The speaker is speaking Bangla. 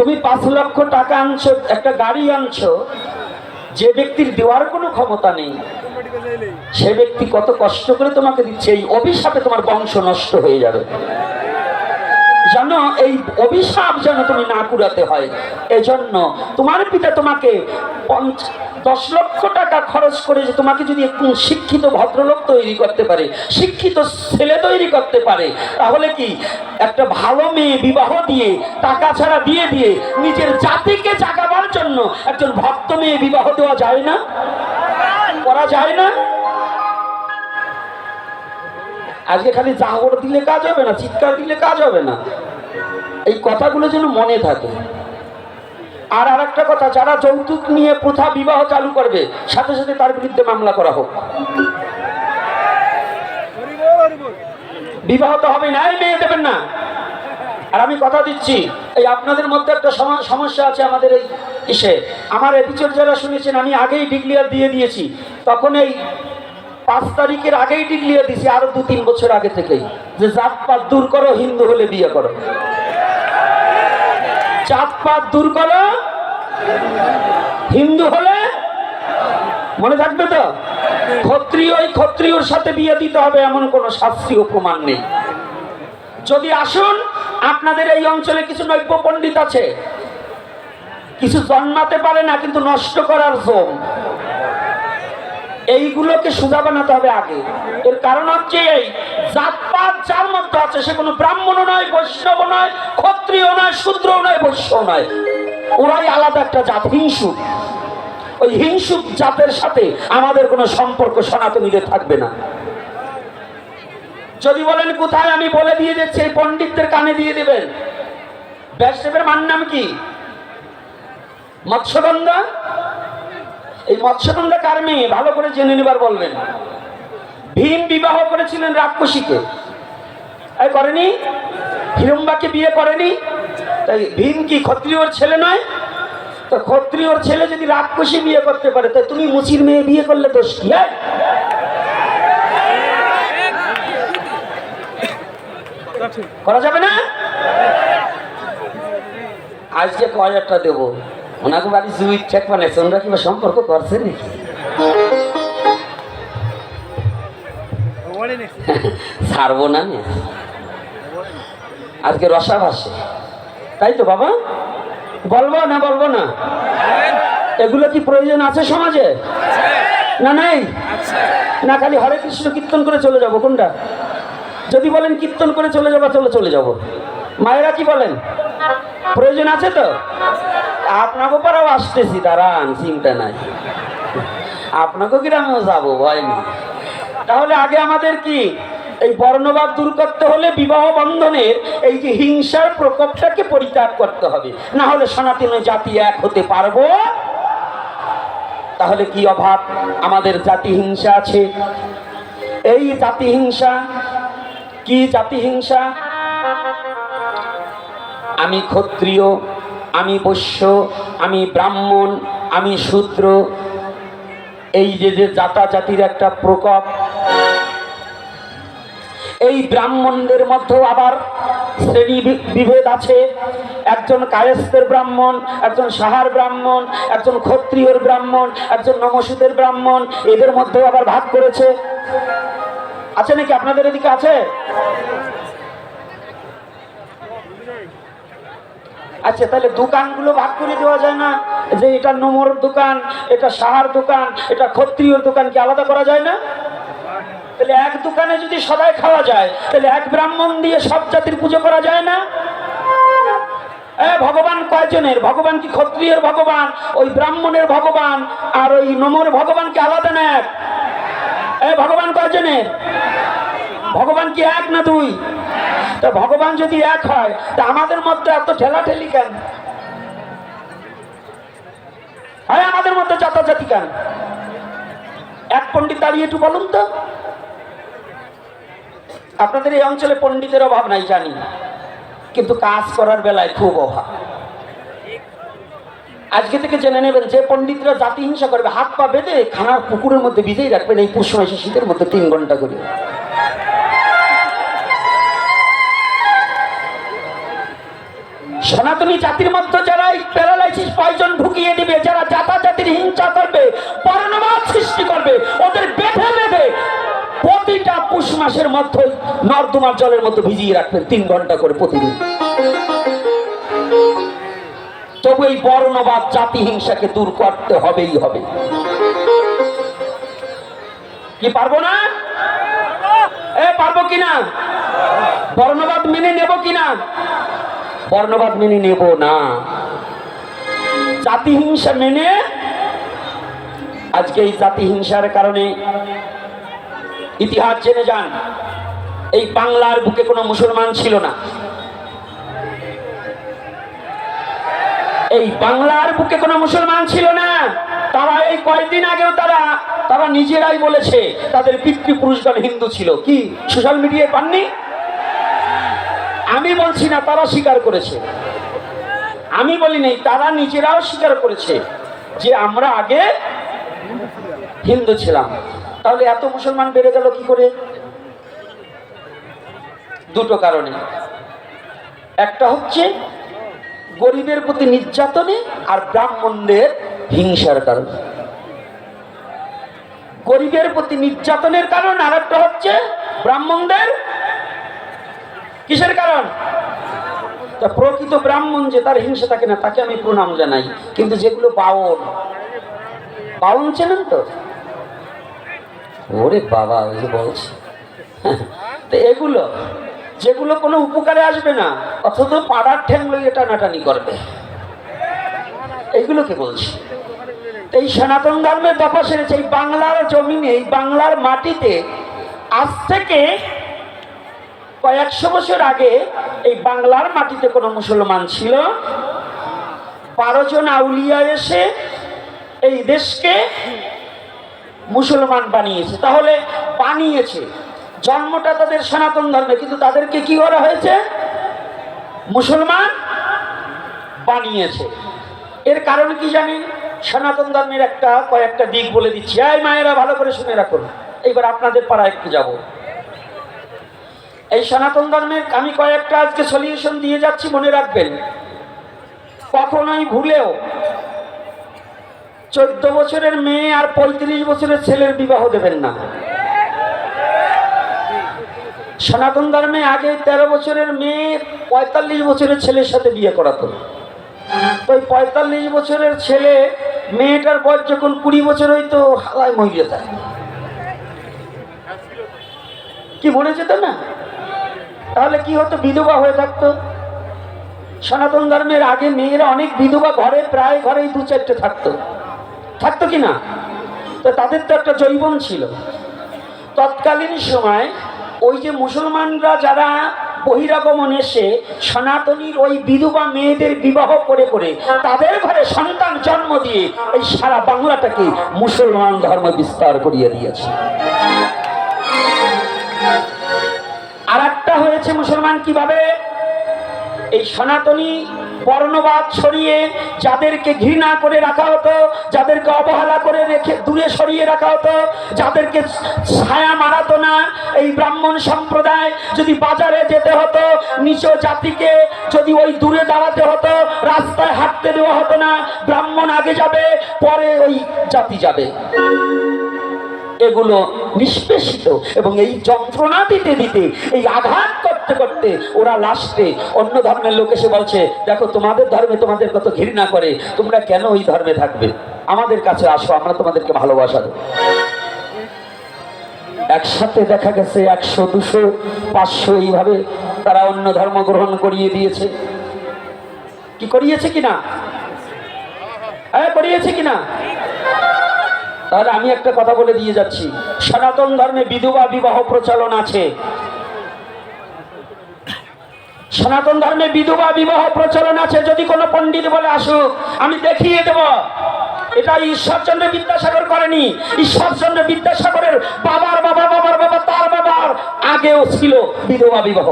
তুমি পাঁচ লক্ষ টাকা আনছো, একটা গাড়ি আনছো, যে ব্যক্তির দেওয়ার কোনো ক্ষমতা নেই, সে ব্যক্তি কত কষ্ট করে তোমাকে দিচ্ছে, এই অভিশাপে তোমার বংশ নষ্ট হয়ে যাবে। যেন এই অভিশাপ যেন তুমি না কুড়াতে হয়। এজন্য তোমার পিতা তোমাকে দশ লক্ষ টাকা খরচ করে যে তোমাকে যদি একটু শিক্ষিত ভদ্রলোক তৈরি করতে পারে, শিক্ষিত ছেলে তৈরি করতে পারে, তাহলে কি একটা ভালো মেয়ে বিবাহ দিয়ে, টাকা ছাড়া দিয়ে দিয়ে নিজের জাতিকে জাগাবার জন্য একজন ভক্ত মেয়ে বিবাহ দেওয়া যায় না? করা যায় না? আজকে খালি জাগর দিলে কাজ হবে না, চিৎকার দিলে কাজ হবে না। এই কথাগুলো যেন মনে থাকে। আর আরেকটা কথা, যারা যৌতুক নিয়ে প্রথা বিবাহ চালু করবে, সাথে সাথে তার বিরুদ্ধে মামলা করা হোক। বিবাহ তো হবে না মেয়ে দেবেন না। আর আমি কথা দিচ্ছি, এই আপনাদের মধ্যে একটা সম- সমস্যা আছে আমাদের এই ইসে। আমার এপিসোড যারা শুনেছেন, আমি আগেই ডিক্লিয়ার দিয়ে দিয়েছি। তখন এই পাঁচ তারিখের আগেই ডিক্লিয়ার দিয়েছি, আরও দু তিন বছর আগে থেকেই। যে জাত পাত দূর করো, হিন্দু হলে বিয়ে করো। জাত পাত দূর করো। হিন্দু হলে মনে থাকবে তো? ক্ষত্রিয় ক্ষত্রিয়র সাথে বিয়ে দিতে হবে এমন কোনো শাস্ত্রীয় প্রমাণ নেই। যদি আসুন, আপনাদের এই অঞ্চলে কিছু নৈব্য পণ্ডিত আছে। কিছু জন্মাতে পারে না, কিন্তু নষ্ট করার জম। এইগুলোকে সোজা বানাতে হবে আগে। এর কারণ হচ্ছে এই, জাতপাত যার মধ্যে আছে, সে কোনো ব্রাহ্মণ নয় বৈষ্ণব নয় ক্ষত্রিয় নয় শূদ্র নয় বৈশ্য নয়। ওরাই আলাদা একটা জাত হিংসুক ওই হিংসুক জাতের সাথে আমাদের কোনো সম্পর্ক সনাতনীদের থাকবে না। যদি বলেন কোথায়, আমি বলে দিয়ে দিচ্ছি, এই পণ্ডিতদের কানে দিয়ে দেবেন। ব্যাসদেবের মান নাম কি? মৎস্যগন্ধা এই মৎস্যগন্ধা কার মেয়ে ভালো করে জেনে নেবার বলবেন ভীম বিবাহ করেছিলেন রাক্ষসীকে। করেনি? হিরম্বাকে বিয়ে করেনি? তাই ভীম কি ক্ষত্রিয়র ছেলে নয়? তো ক্ষত্রিয়র ছেলে যদি রাক্ষসী বিয়ে করতে পারে তাই তুমি মুচির মেয়ে বিয়ে করলে দোষ কি হ্যাঁ? করা যাবে না? আজকে কয় হাজারটা দেবো। ওনাকে বাড়ি জুই বানাইছে ওনারা কিংবা সম্পর্ক করছে নাকি? ছাড়বো না নে। আজকে রসা ভাসে। তাই তো বাবা? বলব না বলব না? এগুলো কি প্রয়োজন আছে সমাজে? না নাই? না খালি হরে কৃষ্ণ কীর্তন করে চলে যাব কোনটা? যদি বলেন কীর্তন করে চলে যাব চলে চলে যাব। মায়েরা কি বলেন? প্রয়োজন আছে তো? আপনাকে পরেও আসতেছি, দাঁড়ান চিন্তা নাই। আপনাকে গ্রামেও যাব, ভয় নেই। তাহলে আগে আমাদের কি, এই বর্ণবাদ দূর করতে হলে বিবাহ বন্ধনের এই যে হিংসার প্রকোপটাকে পরিত্যাগ করতে হবে। না হলে সনাতন জাতি এক হতে পারব। তাহলে কি অভাব? আমাদের জাতি হিংসা আছে। এই জাতি হিংসা, কি জাতি হিংসা? আমি ক্ষত্রিয় আমি বৈশ্য আমি ব্রাহ্মণ, আমি শূদ্র। এই যে যে জাতা জাতির একটা প্রকোপ, এই ব্রাহ্মণদের মধ্যেও আবার শ্রেণি বিভেদ আছে। একজন কায়েস্তের ব্রাহ্মণ, একজন সাহার ব্রাহ্মণ, একজন ক্ষত্রিয়র ব্রাহ্মণ, একজন নমসুদের ব্রাহ্মণ, এদের মধ্যেও আবার ভাগ করেছে। আছে নাকি আপনাদের এদিকে আছে? আচ্ছা তাহলে দোকানগুলো ভাগ করে দেওয়া যায় না? যে এটা নোমর দোকান, এটা সাহার দোকান, এটা ক্ষত্রিয়র দোকান কি আলাদা করা যায় না? তাহলে এক দোকানে যদি সবাই খাওয়া যায়, তাহলে এক ব্রাহ্মণ দিয়ে সব জাতির পুজো করা যায় না? ভগবান কয়জনের? ভগবান কি ক্ষত্রিয়ের ভগবান, ওই ব্রাহ্মণের ভগবান, আর ওই নমর ভগবান কি আলাদা না এক? ভগবান কয়জনের? ভগবান কি এক না দুই? তা ভগবান যদি এক হয়, তা আমাদের মধ্যে এত ঠেলাঠেলি কেন? হয় আমাদের মধ্যে জাতাজাতি কেন? এক পণ্ডিত দাঁড়িয়ে একটু বলুন তো। আপনাদের এই অঞ্চলে পণ্ডিতের অভাব নাই, জানি। কিন্তু কাজ করার বেলায় খুব অভাব। আজকে থেকে জেনে নেবেন, যে পণ্ডিতরা জাতি হিংসা করবে, হাত পা বেঁধে খানার পুকুরের মধ্যে ভিজেই রাখবেন, এই পুষ মাসে শীতের মধ্যে তিন ঘণ্টা করে। সনাতনী জাতির মধ্যে যারা প্যারালাইসিস পয়জন ঢুকিয়ে দিবে, যারা জাতা জাতির হিংসা করবে পরণবাদ সৃষ্টি করবে, ওদের বেঁধে বেঁধে প্রতিটা পুষ মাসের মধ্যে নর্দমার জলের মধ্যে ভিজিয়ে রাখবেন, তিন ঘণ্টা করে প্রতিদিন। তবু এই বর্ণবাদ জাতি হিংসাকে দূর করতে হবেই হবে। কি, পারব না? এ, পারব কিনা? বর্ণবাদ মেনে নেব কিনা? বর্ণবাদ মেনে নেব না। জাতি হিংসা মেনে আজকে এই জাতি হিংসার কারণে ইতিহাস জেনে যান, এই বাংলার বুকে কোনো মুসলমান ছিল না। এই বাংলার বুকে কোনো মুসলমান ছিল না। তারা এই কয়েকদিন আগেও তারা তারা নিজেরাই বলেছে, তাদের পিতৃপুরুষগণ হিন্দু ছিল। কি? সোশ্যাল মিডিয়ায় পাননি? আমি বলছি না, তারা স্বীকার করেছে। আমি বলি নেই, তারা নিজেরাও স্বীকার করেছে যে আমরা আগে হিন্দু ছিলাম। তাহলে এত মুসলমান বেড়ে গেল কি করে? দুটো কারণে। একটা হচ্ছে গরিবের প্রতি নির্যাতনে আর ব্রাহ্মণদের হিংসার কারণে। গরিবের প্রতি নির্যাতনের কারণ আর একটা হচ্ছে ব্রাহ্মণদের কিসের কারণ? প্রকৃত ব্রাহ্মণ যে তার হিংসা থাকে না, তাকে আমি প্রণাম জানাই। কিন্তু যেগুলো বাউন বাউন চেনেন তো? ওরে বাবা, ওই যে বলছে। তো এগুলো, যেগুলো কোনো উপকারে আসবে না, অথচ পাড়ার ঠ্যাং লইয়ে টানাটানি করবে। এইগুলোকে বলছি? এই সনাতন ধর্মের দফা সেরেছে এই বাংলার জমিনে, এই বাংলার মাটিতে আজ থেকে কয়েকশো বছর আগে এই বাংলার মাটিতে কোনো মুসলমান ছিল। বারো জন আউলিয়া এসে এই দেশকে মুসলমান বানিয়েছে। তাহলে বানিয়েছে। জন্মটা তাদের সনাতন ধর্মে, কিন্তু তাদেরকে কি করা হয়েছে? মুসলমান বানিয়েছে। এর কারণ কি জানেন? সনাতন ধর্মের একটা কয়েকটা দিক বলে দিচ্ছি। এই মায়েরা ভালো করে শুনে রাখুন। এইবার আপনাদের পাড়ায় একটু যাব। এই সনাতন ধর্মের আমি কয়েকটা আজকে সলিউশন দিয়ে যাচ্ছি, মনে রাখবেন। কখনোই ভুলেও চোদ্দ বছরের মেয়ে আর পঁয়ত্রিশ বছরের ছেলের বিবাহ দেবেন না। সনাতন ধর্মে আগে তেরো বছরের মেয়ে, পঁয়তাল্লিশ বছরের ছেলের সাথে বিয়ে করাতো। ওই পঁয়তাল্লিশ বছরের ছেলে মেয়েটার বয়স যখন কুড়ি বছর হইতো, হালায় মহিলা দেয় কি মনে যেত না? তাহলে কি হতো? বিধবা হয়ে থাকতো। সনাতন ধর্মের আগে মেয়েরা অনেক বিধবা ঘরে, প্রায় ঘরেই দু চারটে থাকতো। থাকতো কি না? তো তাদের তো একটা জৈবন ছিল। তৎকালীন সময় ওই যে মুসলমানরা যারা বহিরাগমন এসে সনাতনীর ওই বিধবা মেয়েদের বিবাহ করে করে তাদের ঘরে সন্তান জন্ম দিয়ে এই সারা বাংলাটাকে মুসলমান ধর্ম বিস্তার করিয়ে দিয়েছে। হয়েছে মুসলমান কীভাবে? এই সনাতনী বর্ণবাদ ছড়িয়ে যাদেরকে ঘৃণা করে রাখা হতো, যাদেরকে অবহেলা করে রেখে দূরে সরিয়ে রাখা হতো, যাদেরকে ছায়া মারাতো না, এই ব্রাহ্মণ সম্প্রদায় যদি বাজারে যেতে হতো নিচ জাতিকে যদি ওই দূরে দাঁড়াতে হতো, রাস্তায় হাঁটতে দেওয়া হতো না, ব্রাহ্মণ আগে যাবে, পরে ওই জাতি যাবে। এগুলো নিষ্পেষিত এবং এই যন্ত্রণা দিতে দিতে, এই আঘাত করতে করতে ওরা লাস্টে অন্য ধর্মের লোক এসে বলছে, দেখো, তোমাদের ধর্মে তোমাদের কত ঘৃণা করে, তোমরা কেন ওই ধর্মে থাকবে? আমাদের কাছে আসো, আমরা তোমাদেরকে ভালোবাসা দেবো। একসাথে দেখা গেছে একশো, দুশো, পাঁচশো, এইভাবে তারা অন্য ধর্ম গ্রহণ করিয়ে দিয়েছে। কি করিয়েছে কিনা? হ্যাঁ করিয়েছে কিনা? তাহলে আমি একটা কথা বলে দিয়ে যাচ্ছি। সনাতন ধর্মে বিধবা বিবাহ প্রচলন আছে। সনাতন ধর্মে বিধবা বিবাহ প্রচলন আছে, যদি কোনো পণ্ডিত বলে আসুক, আমি দেখিয়ে দেব। এটা ঈশ্বরচন্দ্র বিদ্যাসাগর করেনি। ঈশ্বরচন্দ্র বিদ্যাসাগরের বাবার বাবা বাবার বাবা, তার বাবার আগেও ছিল বিধবা বিবাহ।